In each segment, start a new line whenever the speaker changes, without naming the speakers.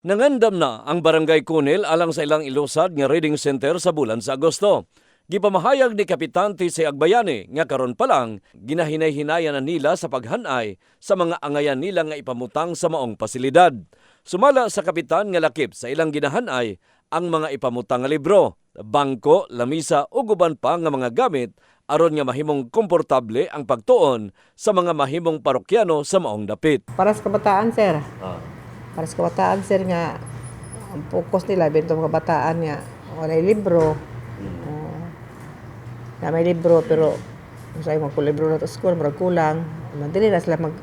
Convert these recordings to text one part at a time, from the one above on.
Nangandam na ang Barangay Kunil alang sa ilang ilusad nga reading center sa bulan sa Agosto. Gipamahayag ni Kapitan Tisay Agbayani nga karon pa lang ginahinay-hinayan na nila sa paghanay sa mga angayan nila nga ipamutang sa maong pasilidad. Sumala sa kapitan nga lakip sa ilang ginahanay ang mga ipamutang nga libro, bangko, lamisa ug uban pa nga mga gamit aron nga mahimong komportable ang pagtuon sa mga mahimong parokyano sa maong dapit.
Para sa kabataan, sir. Para sa kabataan, sir, nga ang focus nila, bento mga kabataan nga, wala libro. Ah, na may libro, pero kung sa'yo magkulibro na to school, marag kulang. Dili na sila mag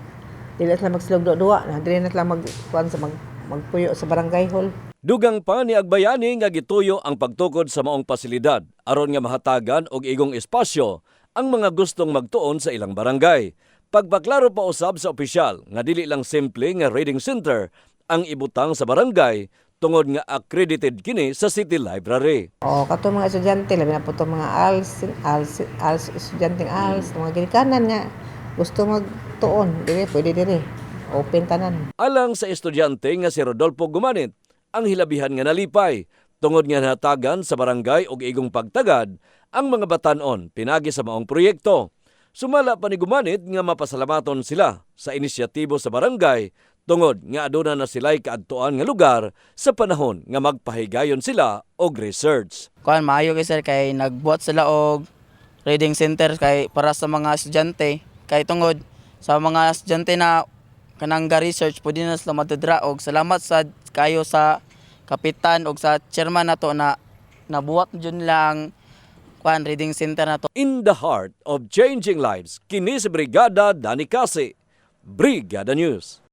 dili na sila magsilog duwa na dili na sila mag kuan sa mag magpuyo sa barangay hall.
Dugang pa ni Agbayani nga gituyo ang pagtukod sa maong pasilidad aron nga mahatagan og igong espasyo ang mga gustong magtuon sa ilang barangay. Pagbaklaro pa usab sa opisyal nga dili lang simple nga reading center ang ibutang sa barangay tungod nga accredited kini sa City Library.
O kato mga estudyante, labi na po itong mga ALS, ALS, ALS, estudyanteng ALS, mga ginikanan nga, gusto magtuon, dili, pwede dili. Open tanan.
Alang sa estudyante nga si Rodolfo Gumanit, ang hilabihan nga nalipay tungod nga nahatagan sa barangay og igong pagtagad ang mga batanon pinagi sa maong proyekto. Sumala pa ni Gumanit nga mapasalamaton sila sa inisyatibo sa barangay tungod nga aduna na sila'y kaadtuan nga lugar sa panahon nga magpahigayon sila og research.
kuan maayo kay sir kay nagbuhat sila og reading center kay para sa mga estudyante kay tungod sa mga estudyante na kanang ga research pwede na sila madudra og salamat sa kayo sa kapitan og sa chairman nato na nabuhat jud lang kuan reading center nato
In the heart of changing lives, kini si Brigada Dani Kasi, Brigada News.